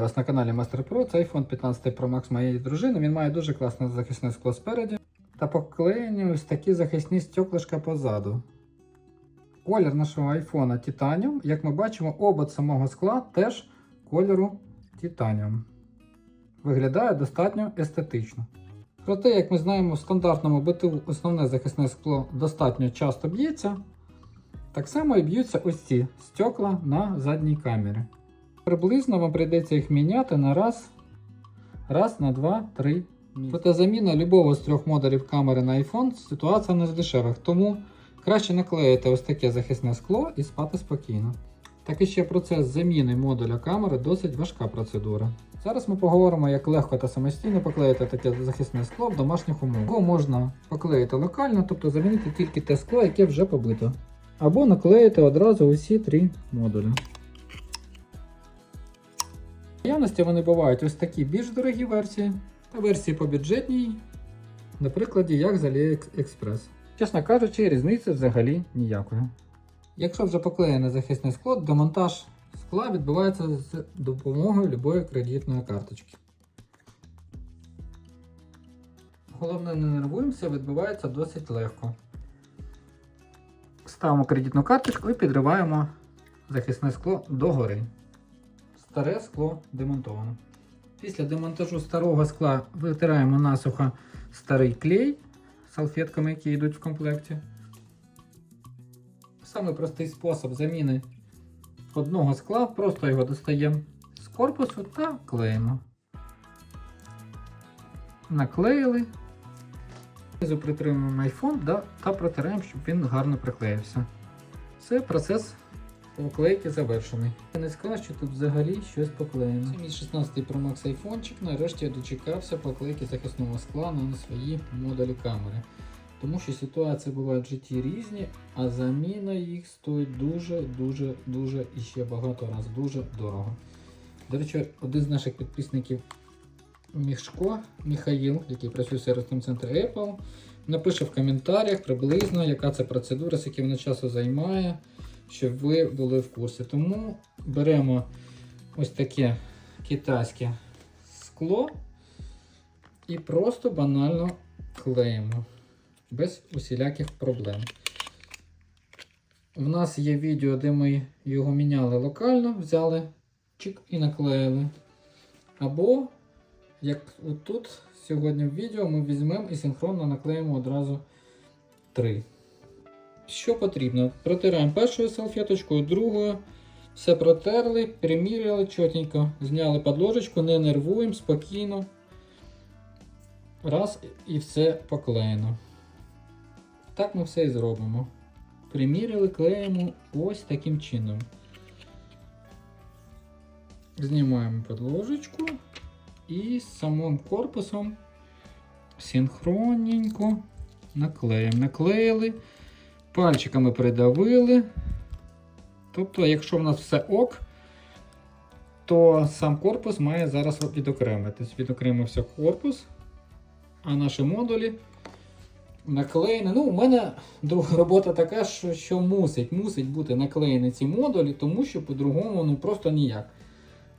Вас на каналі Master Pro. Це iPhone 15 Pro Max моєї дружини. Він має дуже класне захисне скло спереді та поклеєні ось такі захисні стеклишка позаду. Колір нашого айфона Titanium. Як ми бачимо, обод самого скла теж кольору Titanium. Виглядає достатньо естетично. Проте, як ми знаємо, в стандартному БТУ основне захисне скло достатньо часто б'ється. Так само і б'ються ось ці стекла на задній камері. Приблизно вам прийдеться їх міняти на раз, раз на 2-3 Проте заміна любого з трьох модулів камери на iPhone ситуація не з дешевих, тому краще наклеїти ось таке захисне скло і спати спокійно. Так і ще процес заміни модуля камери досить важка процедура. Зараз ми поговоримо, як легко та самостійно поклеїти таке захисне скло в домашніх умовах. Його можна поклеїти локально, тобто замінити тільки те скло, яке вже побито. Або наклеїти одразу усі три модулі. Наявності вони бувають ось такі більш дорогі версії та версії по бюджетній, на прикладі як з AliExpress. Чесно кажучи, різниці взагалі ніякої. Якщо вже поклеєне захисне скло, демонтаж скла відбувається з допомогою любої кредитної карточки. Головне, не нервуємося, відбувається досить легко. Ставимо кредитну карточку і підриваємо захисне скло догори. Старе скло демонтовано. Після демонтажу старого скла витираємо насухо старий клей салфетками, які йдуть в комплекті. Самий простий спосіб заміни одного скла, просто його достаємо з корпусу та клеїмо. Наклеїли. Знизу притримуємо iPhone та протираємо, щоб він гарно приклеївся. Все, процес поклейки завершений. Не скажу, що тут взагалі щось поклеєно. Це мій 16 Pro Max айфончик. Нарешті я дочекався поклейки захисного скла на свої модулі камери. Тому що ситуації бувають в житті різні, а заміна їх стоїть дуже, дуже, і ще багато раз дуже дорого. До речі, один з наших підписників Мішко Михаїл, який працює в сервісному центрі Apple, напише в коментарях приблизно, яка це процедура, скільки вона часу займає, щоб ви були в курсі. Тому беремо ось таке китайське скло і просто банально клеїмо без усіляких проблем. У нас є відео, де ми його міняли локально, взяли чик і наклеїли. Або, як отут, сьогодні в відео ми візьмемо і синхронно наклеїмо одразу три. Що потрібно? Протираємо першою салфеточкою, другою. Все протерли, приміряли чотенько, зняли подложечку, не нервуємо, спокійно. Раз і все поклеєно. Так ми все і зробимо. Приміряли, клеїмо ось таким чином. Знімаємо подложечку і з самим корпусом синхронненько наклеїмо. Наклеїли, пальчиками придавили. Тобто, якщо в нас все ок, то сам корпус має зараз відокремитись. Відокремився корпус, а наші модулі наклеєні. Ну, у мене робота така, що, що мусить, мусить бути наклеєні ці модулі, тому що по-другому ну, просто ніяк.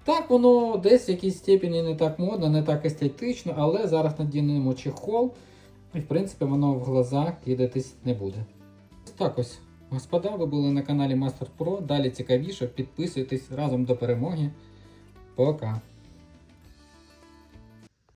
Так, воно десь в якійсь степені не так модно, не так естетично, але зараз надінемо чехол, і в принципі воно в глаза кидатись не буде. Так ось, господа, ви були на каналі Master Pro. Далі цікавіше, підписуйтесь разом до перемоги. Пока!